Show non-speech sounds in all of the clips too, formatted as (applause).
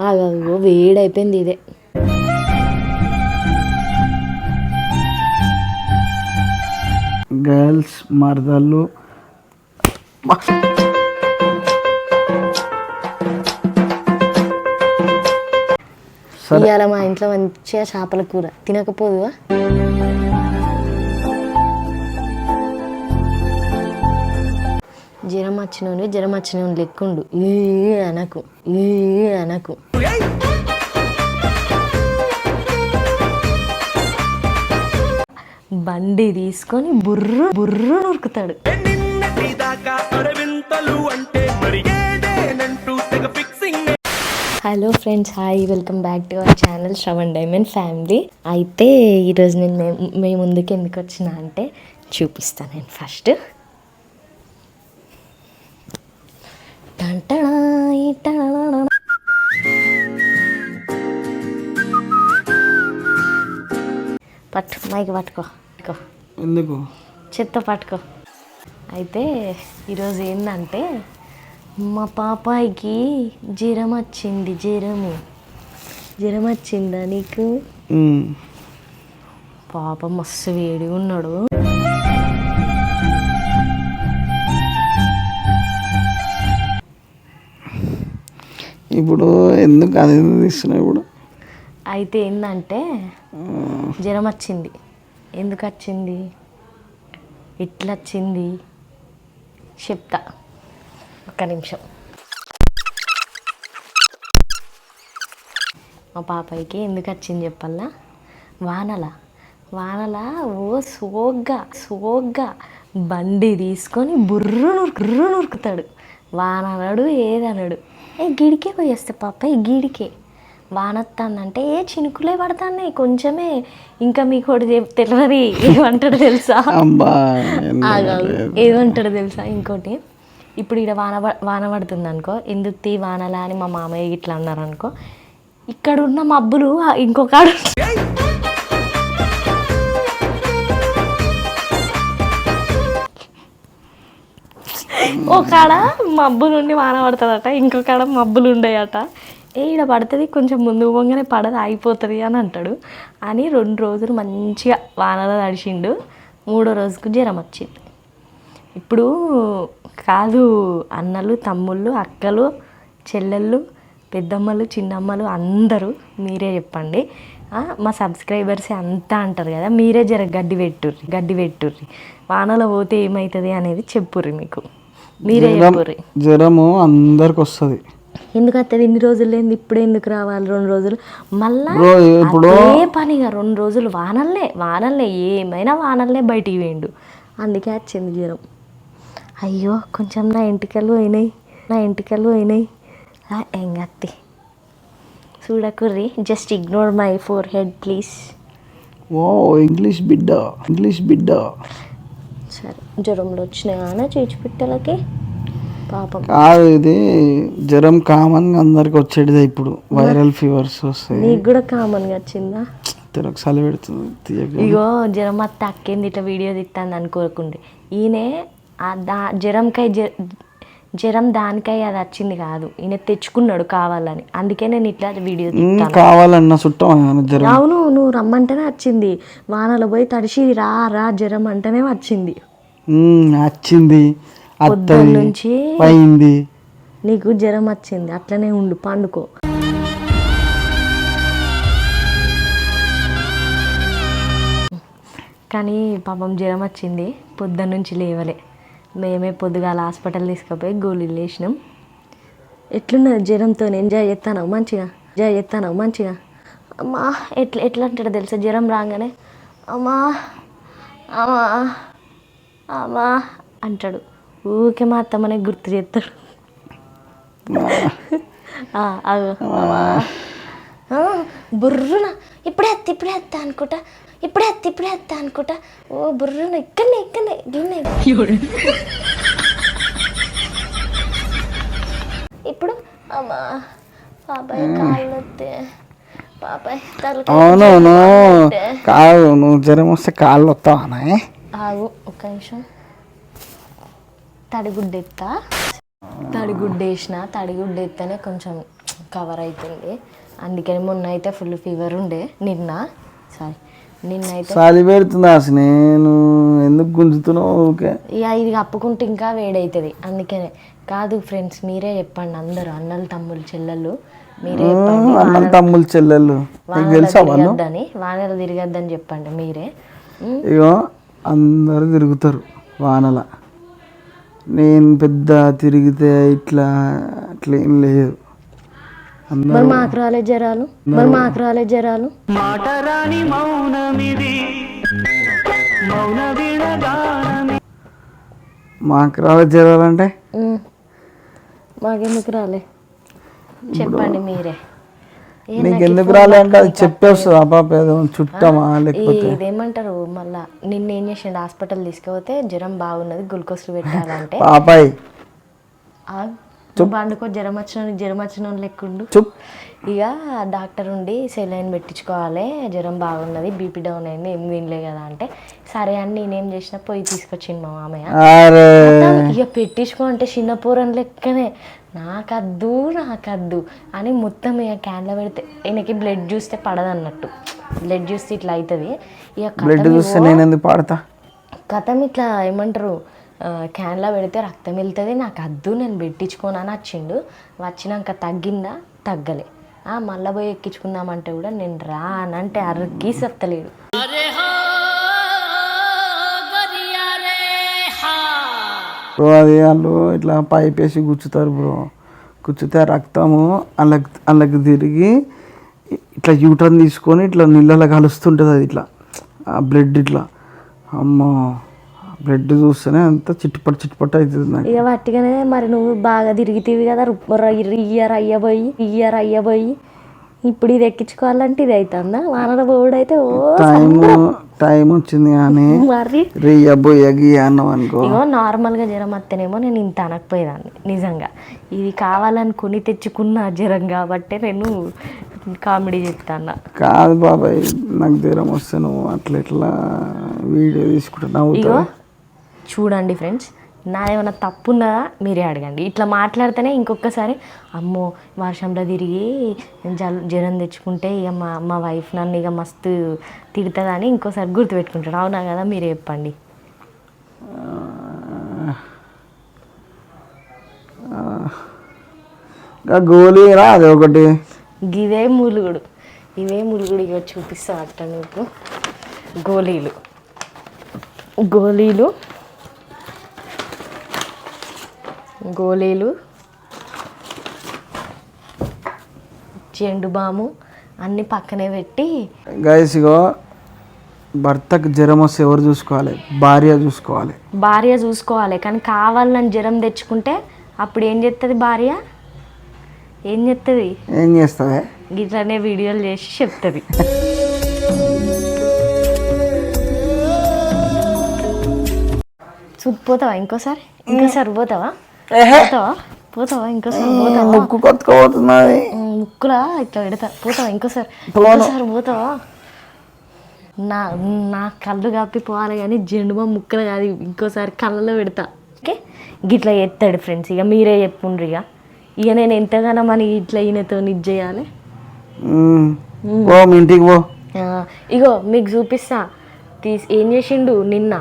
ఆగో వేడైపోయింది ఇదే. గర్ల్స్ మరదళ్ళు ఇవాళ మా ఇంట్లో మంచిగా చేపల కూర. తినకపోదువా? జ్వరం వచ్చినోని జ్వరం వచ్చినోని లెక్కుండు. ఏ అనకు ఏ అనకు. బండి తీసుకొని బుర్రు బుర్రు నురుకుతాడు. Hello friends hi welcome back to our channel Shravan diamond family అయితే ఈరోజు నేను మే- మీ ముందుకు ఎందుకు వచ్చిన అంటే చూపిస్తాను నేను ఫస్ట్ పట్టు మైక్ పట్టుకో ఎందుకు? చెత్త పట్టుకో. అయితే ఈరోజు ఏంటంటే మా పాపాయికి జ్వరం వచ్చింది జ్వరము. జ్వరం వచ్చిందా నీకు. పాప మస్తు వేడి ఉన్నాడు. ఇప్పుడు ఎందుకు అది తీస్తున్నావు ఇప్పుడు? అయితే ఏంటంటే జ్వరం వచ్చింది. ఎందుకు వచ్చింది? ఎట్లా వచ్చింది? చెప్తా. ఒక్క నిమిషం. మా పాపాయికి ఎందుకు వచ్చింది చెప్పాలా? వానల. వానల ఓ సోగ్గా సోగ్గా బండి తీసుకొని బుర్రు నురుకు నురుకుతాడు వాననడు ఏదనడు. ఏ గిడికే పోయేస్తే పాప గిడికే. వానొత్తానంటే ఏ చినుకులే పడతాన్నాయి కొంచెమే ఇంకా మీకు తెలియదు ఏమంటాడు తెలుసా. (laughs) ఏమంటాడు తెలుసా ఇంకోటి? ఇప్పుడు ఇక్కడ వాన వాన పడుతుంది అనుకో ఎందుకు తీ వానలా అని మా మామయ్య ఇట్లా అన్నారు అనుకో ఇక్కడ ఉన్న మబ్బులు ఇంకొక ఆడు ఒక ఆడ మబ్బు నుండి వాన పడుతుందట ఇంకొక మబ్బులు ఉండేయట ఏ ఈడ పడుతుంది కొంచెం ముందు పోగానే పడదు ఆగిపోతుంది అని అంటాడు. అని రెండు రోజులు మంచిగా వానలో తడిచిండు మూడో రోజుకు జ్వరం వచ్చింది. ఇప్పుడు కాదు అన్నలు తమ్ముళ్ళు అక్కలు చెల్లెళ్ళు పెద్దమ్మలు చిన్నమ్మలు అందరూ మీరే చెప్పండి. మా సబ్స్క్రైబర్సే అంతా అంటారు కదా మీరే జర గడ్డి పెట్టుర్రి గడ్డి పెట్టుర్రి. వానలో పోతే ఏమవుతుంది అనేది చెప్పుర్రి మీకు. జ్వరము అందరికి వస్తుంది. ఎందుకు వస్తుంది ఇన్ని రోజులు లేని ఇప్పుడు ఎందుకు రావాలి? రెండు రోజులు? మళ్ళా ఇప్పుడు అదే పనిగా రెండు రోజులు వానల్లే వానల్లే ఏమైనా వానల్లే బయటికి వేయండు అందుకే వచ్చింది జ్వరం. అయ్యో కొంచెం నా ఎంటికలు అయినాయి నా ఎంటికలు అయినాయి ఆ, ఏం కత్తి? చూడకుర్రి just ignore my forehead please oh English బిడ్డ ఇంగ్లీష్ బిడ్డ. జ్వరంలో వచ్చినాయా చేచిపెట్టలకి పాపం. కాదు ఇది జ్వరం కామన్ అందరికి వచ్చేటిదే ఇప్పుడు. వైరల్ ఫీవర్స్ వస్తాయి. నీకు కూడా కామన్గా వచ్చిందా? తిరగ చలి పెడుతుంది ఇగో జ్వరం అత్త అక్కేంది ఇట్లా వీడియో తీస్తాను అనుకోకుండే ఈయనే ఆ దా జ్వరంకై జ్వ- జ్వరం దానికై అది వచ్చింది కాదు. ఈయన తెచ్చుకున్నాడు కావాలని. అందుకే నేను ఇట్లా వీడియో కావాలన్న చుట్టం అవును నువ్వు రమ్మంటేనే వచ్చింది. వానలో పోయి తడిసి రా రా జ్వరం అంటేనే వచ్చింది. వచ్చింది పొద్దున్న నుంచి పోయింది. నీకు జ్వరం వచ్చింది అట్లనే ఉండు పండుకో. కానీ పాపం జ్వరం వచ్చింది పొద్దున్న నుంచి లేవలే. మేమే పొద్దుగాల హాస్పిటల్ తీసుకుపోయి గోళీలు వేసినాం ఎట్లున్నది జ్వరంతో ఎంజాయ్ చేస్తాను మంచిగా ఎంజాయ్ చేస్తాను మంచిగా. అమ్మా ఎట్లా ఎట్లా అంటాడు తెలుసా జ్వరం రాగానే? అమ్మా అమ్మా. అమ్మా అంటాడు. ఊకే మా అత్తమ్మనే గుర్తు చేస్తాడు. బుర్రున ఇప్పుడే అత్త ఇప్పుడే అత్త అనుకుంటా. ఇప్పుడే అత్త ఇప్పుడే అత్త అనుకుంటా. ఓ బుర్రున ఇక్కడనే ఇక్కడనే గిన్నె ఇప్పుడు అమ్మా పాపాయ్ కాళ్ళు పాపాయ్ తలకాయ అవునవును. కాదు నువ్వు జ్వరం వస్తే కాళ్ళు వస్తావానే ఆగు ఒక్క నిమిషం. తడిగుడ్డ ఎత్తా తడిగుడ్డ వేసిన తడిగుడ్డ ఎత్తేనే కొంచెం కవర్ అవుతుంది అందుకని మొన్న అయితే ఫుల్ ఫీవర్ ఉండే. నిన్న సారీ చలి పెడుతుంది నేను ఎందుకు గుంజుతున్నావు ఓకే ఇక ఇది కప్పుకుంటే ఇంకా వేడవుతుంది అందుకనే కాదు ఫ్రెండ్స్ మీరే చెప్పండి అందరూ అన్నలు తమ్ముళ్ళు చెల్లెళ్ళు. మీరే చెప్పండి. అన్నం తమ్ముళ్ళు చెల్లెళ్ళు. వానలు తిరగద్దని వానలు తిరగద్దని చెప్పండి మీరే. ఇగో అందరు తిరుగుతారు వానల. నేను పెద్ద తిరిగితే ఇట్లా అట్లా ఏం లేదు. అందరూ మరి మాకు రాలే జ్వరాలు? మరి మాకు రాలే జ్వరాలు? మాకు రావాలి జరగాలంటే ఉమ్, మాకెందుకు రాలే? చెప్పండి మీరే. నీకు ఎందుకు రాలే అంటే అది చెప్పేస్తుంది ఆ పాప? ఏదో చుట్టమా లేకపోతే? ఇదేమంటారు మళ్ళా నిన్న ఏం చేసిండు? హాస్పిటల్ తీసుకుపోతే జ్వరం బాగున్నది గ్లూకోజ్లు పెట్టాలంటే. పాపాయ్. పండుకో జ్వరం వచ్చిన జ్వరం వచ్చిన లెక్కుండు. ఇక డాక్టర్ ఉండి సెలైన్ పెట్టించుకోవాలి జ్వరం బాగున్నది బీపీ డౌన్ అయింది ఏం తినలే కదా అంటే. సరే అని నేనేం చేసిన పోయి తీసుకొచ్చింది మా మామయ్య. ఇక పెట్టించుకో అంటే చిన్న పూరని లెక్కనే. నాకద్దు నాకద్దు అని మొత్తం ఇక క్యాన్లో పెడితే ఈయనకి బ్లడ్ చూస్తే పడదన్నట్టు. బ్లడ్ చూస్తే ఇట్లా అవుతుంది ఇక బ్లడ్ చూస్తే నేను ఎందుకు పాడతా? కథం ఇట్లా ఏమంటారు క్యాన్లో పెడితే రక్తం వెళ్తుంది నాకు అద్దు నేను పెట్టించుకోను అని వచ్చిండు వచ్చినాక తగ్గిందా? తగ్గలే. ఆ, మళ్ళా పోయి ఎక్కించుకుందామంటే కూడా నేను రా అని అంటే అర్రకి సత్తలేడు బ్రో అది వాళ్ళు ఇట్లా పైప్ వేసి గుచ్చుతారు బ్రో. గుచ్చితే రక్తము అందులోకి అందులోకి తిరిగి ఇట్లా యూటర్న్ తీసుకొని ఇట్లా నీళ్ళలో కలుస్తుంటుంది అది ఇట్లా. ఆ బ్లడ్ ఇట్లా. అమ్మో బ్లడ్ చూస్తేనే అంత చిట్టుపట్టు చిట్టుపట్టు అవుతుంది నాకు. ఇక వట్టిగానే మరి నువ్వు బాగా తిరిగితేవి కదా ఇయర్ అయ్యబోయి ఇయర్ అయ్యబోయి ఇప్పుడు ఇది ఎక్కించుకోవాలంటే ఇది అవుతుందా వానల బోర్డు అయితే ఓ టైం టైం వచ్చింది కానీ మరి? రియా బొయ్య గియ్య అన్నాం అనుకో. ఇగో నార్మల్గా జ్వరం వస్తేనేమో నేను ఇంత అనకపోయేదాన్ని నిజంగా. ఇది కావాలని కొని తెచ్చుకున్న జ్వరం కాబట్టే నేను కామెడీ చెప్తాను కాదు బాబాయ్ నాకు జ్వరం వస్తే నువ్వు అట్లా ఇట్లా వీడియో తీసుకుంటా ఇగో నవ్వుతావు చూడండి ఫ్రెండ్స్ నాదేమన్నా తప్పు ఉన్నదా మీరే అడగండి. ఇట్లా మాట్లాడితేనే ఇంకొకసారి అమ్మో వర్షంలో తిరిగి జల్ జ్వరం తెచ్చుకుంటే ఇక మా మా వైఫ్ నన్ను ఇక మస్తు తిడుతుందని ఇంకోసారి గుర్తుపెట్టుకుంటాడు అవునా కదా? మీరే చెప్పండి. ఇంకా గోళీ రా అది ఒకటి. ఇవే ములుగుడు. ఇవే ములుగుడు ఇక చూపిస్తా అట్ట నీకు గోళీలు గోళీలు గోళీలు చెండు బాము అన్ని పక్కనే పెట్టి గైస్ ఇగో భర్తకు జ్వరం వస్తే ఎవరు చూసుకోవాలి? భార్య చూసుకోవాలి. భార్య చూసుకోవాలి కానీ కావాలని జ్వరం తెచ్చుకుంటే అప్పుడు ఏం చేస్తుంది భార్య? ఏం చేస్తుంది ఏం చేస్తావే? ఇట్లానే వీడియోలు చేసి చెప్తుంది. చూపు పోతావా ఇంకోసారి? ఇంకోసారి పోతావా? పోతావా? పోతావా? ఇంకోసారి పోతావా? ముక్కు కొట్టుకోబోతున్నది ముక్కులా? ఇట్లా పెడతా. పోతావా? ఇంకోసారి. ఇంకోసారి పోతావా? నా నా కళ్ళు కప్పి పోవాలి కానీ జెండుమా ముక్కలు కాదు. ఇంకోసారి కళ్ళలో పెడతా. ఓకే? గిట్లా ఎత్తాడు ఫ్రెండ్స్ ఇక మీరే చెప్పుండ్రు ఇక. ఇక నేను ఎంతగానో మన ఇట్లా ఈయనతో ఇది చేయాలి. ఇంటికి పో. ఇగో మీకు చూపిస్తా. తీసి ఏం చేసిండు నిన్న?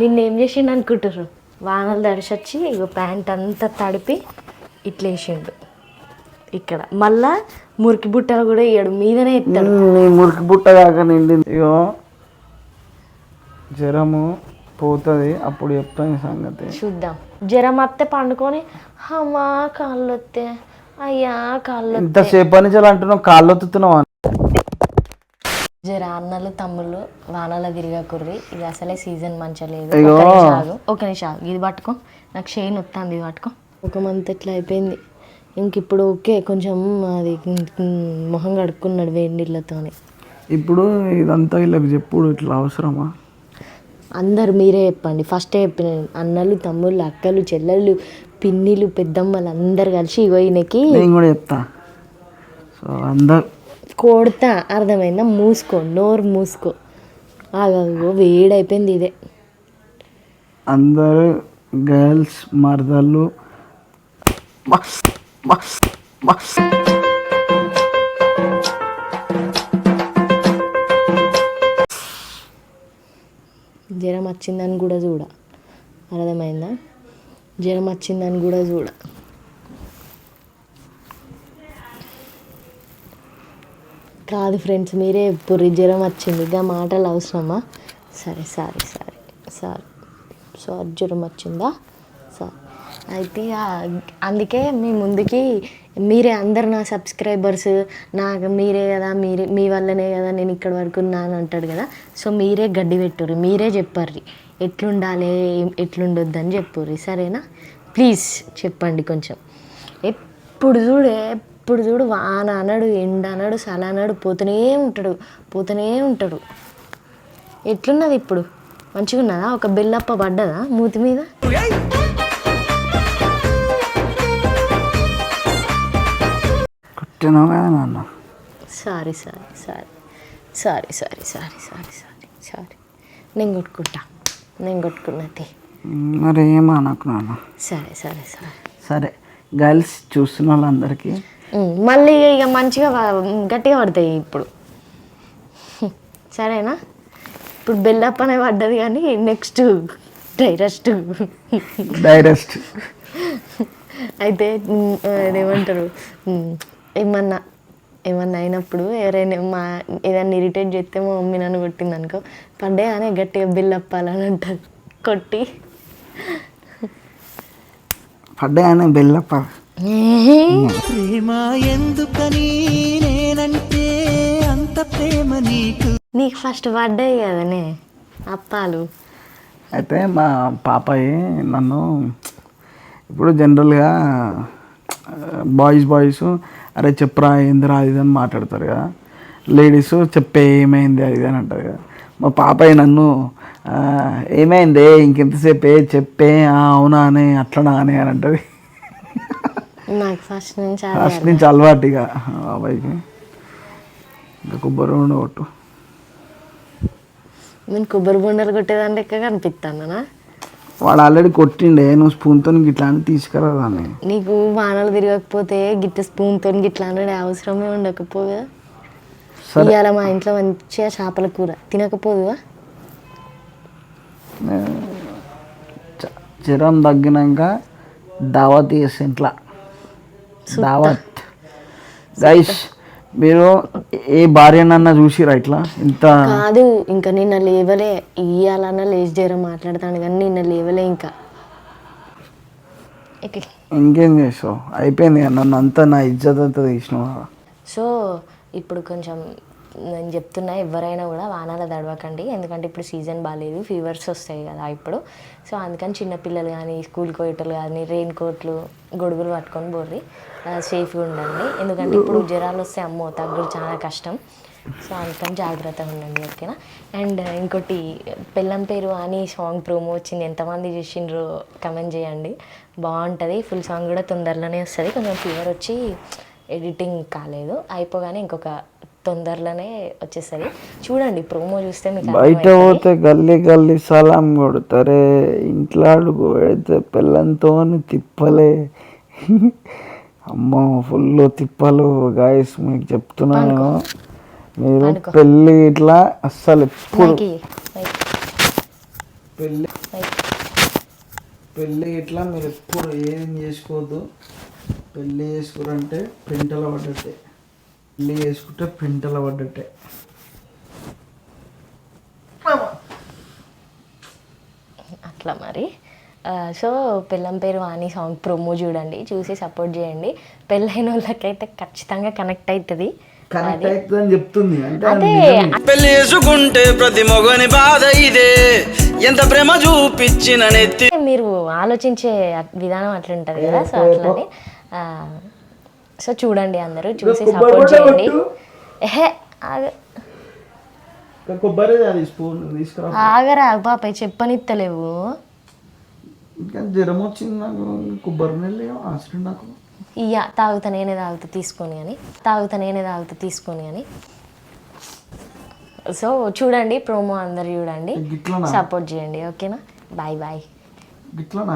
నిన్న ఏం చేసిండు అనుకుంటారు వానలు తడిసొచ్చి ఇగో ప్యాంట్ అంతా తడిపి ఇట్లా వేసిండు ఇక్కడ మళ్ళా మురికి బుట్టలు కూడా వేయడు మీదనే ఎత్తాడు. మురికి బుట్ట కాక నిండింది. ఇగో జ్వరము పోతుంది అప్పుడు చెప్తాను సంగతి. చూద్దాం. జ్వరం వస్తే పండుకొని అమ్మా కాళ్ళు వస్తే అయ్యా కాళ్ళు వత్తే." ఇంతసేపు నుంచి అంటున్నావు కాళ్ళు ఒత్తుతున్నావు? అని. జర అన్నలు తమ్ముళ్ళు వానలో తిరగకుర్రి ఇది అసలే సీజన్ మంచిగా లేదు. ఒక నిమిషం. ఇది పట్టుకో. నాకు షెయిన్ వస్తుంది ఇది పట్టుకో. ఒక మంత్ ఇట్లా అయిపోయింది? ఇంక ఇప్పుడు ఓకే. కొంచెం అది మొహం కడుక్కున్నాడు వేడి నీళ్ళతోని ఇప్పుడు ఇదంతా వీళ్ళకి చెప్పుడు ఇట్లా అవసరమా? అందరు మీరే చెప్పండి. ఫస్టే చెప్పిన నేను. అన్నలు తమ్ముళ్ళు అక్కలు చెల్లెళ్ళు పిన్నిలు పెద్దమ్మలు అందరు కలిసి ఇగో ఈయనకి నేను కూడా చెప్తా. సో అందరు కొడతా అర్థమైందా? మూసుకో నోరు మూసుకో. ఆగో వేడైపోయింది ఇదే. అందరు గర్ల్స్ మరదళ్ళు జ్వరం వచ్చిందని కూడా చూడ. అర్థమైందా? జ్వరం వచ్చిందని కూడా చూడ. కాదు ఫ్రెండ్స్ మీరే ఎప్పుడు జ్వరం వచ్చింది. ఇక మాటలు అవసరమా? సరే సారీ సారీ సారీ. సారీ జ్వరం వచ్చిందా? సారీ అయితే అందుకే మీ ముందుకి మీరే అందరు నా సబ్స్క్రైబర్స్ నాకు మీరే కదా మీరే మీ వల్లనే కదా నేను ఇక్కడ వరకు ఉన్నాను అంటాడు కదా. సో మీరే గడ్డి పెట్టుర్రి మీరే చెప్పర్రి. ఎట్లుండాలి ఎట్లుండొద్దని ఎట్లుండొద్దు అని చెప్పుర్రి. సరేనా? ప్లీజ్ చెప్పండి కొంచెం. ఎప్పుడు చూడే ఎప్పుడు చూడు వాన అనడు ఎండ అనడు సల అనడు పోతూనే ఉంటాడు పోతూనే ఉంటాడు. ఎట్లున్నది ఇప్పుడు? మంచిగా ఉన్నదా ఒక బెల్లప్ప పడ్డదా మూతి మీద? Sorry sorry sorry. Sorry sorry sorry sorry sorry sorry. నేను కొట్టుకుంటా. నేను కొట్టుకున్నది మరి ఏమనకు నాన్న. సరే సరే సరే. సరే గర్ల్స్ చూస్తున్న వాళ్ళందరికీ మళ్ళీ ఇక మంచిగా గట్టిగా పడతాయి ఇప్పుడు. సరేనా? ఇప్పుడు బెల్లప్ప అనే పడ్డది కానీ నెక్స్ట్ డైరెస్ట్. డైరెక్ట్ అయితే అదేమంటారు ఉమ్, ఏమన్నా ఏమన్నా అయినప్పుడు ఎవరైనా మా ఏదైనా ఇరిటేట్ చేస్తే మా మమ్మీ నన్ను కొట్టింది అనుకో పడ్డే అనే గట్టిగా బిల్ అప్పాలని అంటారు కొట్టి. పడ్డాయని బెల్లప్ప ప్రేమ ఎందుకని నేనంటే అంత ప్రేమ నీకు? నీకు ఫస్ట్ పడ్డాయి కదనే అప్పాలు. అయితే మా పాపయ్య నన్ను ఇప్పుడు జనరల్గా బాయ్స్ బాయ్స్ అరే చెప్పరా ఏందిరా అది ఇది అని మాట్లాడతారు కదా. లేడీస్ చెప్పే ఏమైంది అది అని అంటారు కదా. మా పాపయ్య నన్ను "ఆ, ఏమైంది? ఇంకెంతసేపే? చెప్పే? "ఆ, అవునా? అని అట్లనా? అని అని అంటది. ఫస్ట్ నుంచి అలవాటు. ఇక. బాబాయ్కి. ఇంకా కొబ్బరి ఉండి కొట్టు. నేను కొబ్బరి బొండలు కొట్టేదాని లెక్క కనిపిస్తానా వాడు ఆల్రెడీ కొట్టిండే. నువ్వు స్పూన్తో ఇట్లా అని తీసుకురా దాన్ని? నీకు వానలు తిరగకపోతే గిట్ట స్పూన్తో గిట్లా అనేది అవసరమే ఉండకపోగా సరే. ఇవాళ మా ఇంట్లో మంచిగా చేపల కూర. తినకపోదువా జ్వరం తగ్గినాక దావత్ చేసి ఇంట్లో. దావత్. గైస్ మీరు ఏ భార్యనన్నా చూసిరా ఇట్లా? ఇంత కాదు ఇంకా నిన్న లేవలే. ఇయ్యాలన్నా లేచి జర మాట్లాడతాను కానీ నిన్న లేవలే ఇంకా. ఇంకేం చేసావు? అయిపోయింది నన్ను అంతా నా ఇజ్జత్ అంతా తీసినావు? సో ఇప్పుడు కొంచెం నేను చెప్తున్నా ఎవరైనా కూడా వానాల తడవకండి. ఎందుకంటే ఇప్పుడు సీజన్ బాగాలేదు ఫీవర్స్ వస్తాయి కదా ఇప్పుడు. సో అందుకని చిన్నపిల్లలు కానీ స్కూల్కి పోయేటోళ్ళు కానీ రెయిన్ కోట్లు గొడుగులు పట్టుకొని బోర్రి సేఫ్గా ఉండండి. ఎందుకంటే ఇప్పుడు జ్వరాలు వస్తే అమ్మో తగ్గుడు చాలా కష్టం. సో అందుకని జాగ్రత్తగా ఉండండి ఓకేనా? అండ్ ఇంకోటి పెళ్ళం పేరు అని సాంగ్ ప్రోమో వచ్చింది. ఎంతమంది చూసిండ్రో కమెంట్ చేయండి. బాగుంటుంది. ఫుల్ సాంగ్ కూడా తొందరలోనే వస్తుంది. కొంచెం ఫీవర్ వచ్చి ఎడిటింగ్ కాలేదు. అయిపోగానే ఇంకొక తొందరలోనే వచ్చేస్తుంది. చూడండి ప్రోమో చూస్తే మీకు బయట. పోతే గల్లీ గల్లీ సలాం కొడతారే ఇంట్లో అడుగు పెడితే పిల్లంతో తిప్పలే. అమ్మో ఫుల్ తిప్పలు. గాయస్ మీకు చెప్తున్నాను. మీరు. పెళ్ళి ఇట్లా అస్సలు ఎప్పుడు పెళ్ళి. పెళ్ళి ఇట్లా మీరు ఎప్పుడు ఏం చేసుకోవద్దు. పెళ్ళి చేసుకురంటే పెంటల పడ్డట్టే పెళ్ళి చేసుకుంటే పెంటల పడ్డట్టే. అట్లా మరి. ఆ, సో పెళ్ళం పేరు వాణి సాంగ్ ప్రోమో చూడండి చూసి సపోర్ట్ చేయండి. పెళ్ళైన వాళ్ళకైతే ఖచ్చితంగా కనెక్ట్ అవుతుంది చెప్తుంది అంటే. పెళ్ళి చేసుకుంటే ప్రతి మొగని బాధ ఇదే. ఎంత ప్రేమ చూపించిన మీరు ఆలోచించే విధానం అట్లుంటుంది కదా సో అట్లని ఆ, సో చూడండి అందరూ చూసి సపోర్ట్ చేయండి. ఇంకా కొబ్బరి ఆగరా పాప చెప్పనిత్తలేవు. ఇంకా జ్వరం వచ్చింది నాకు కొబ్బరి నీళ్ళు అవసరం నాకు. ఇయ్య తాగుతా నేనే తాగుతా తీసుకొని అని. తాగుతా నేనే తాగుతా తీసుకొని అని. సో చూడండి ప్రోమో అందరు చూడండి. సపోర్ట్ చేయండి ఓకేనా? Bye bye. గిట్లనా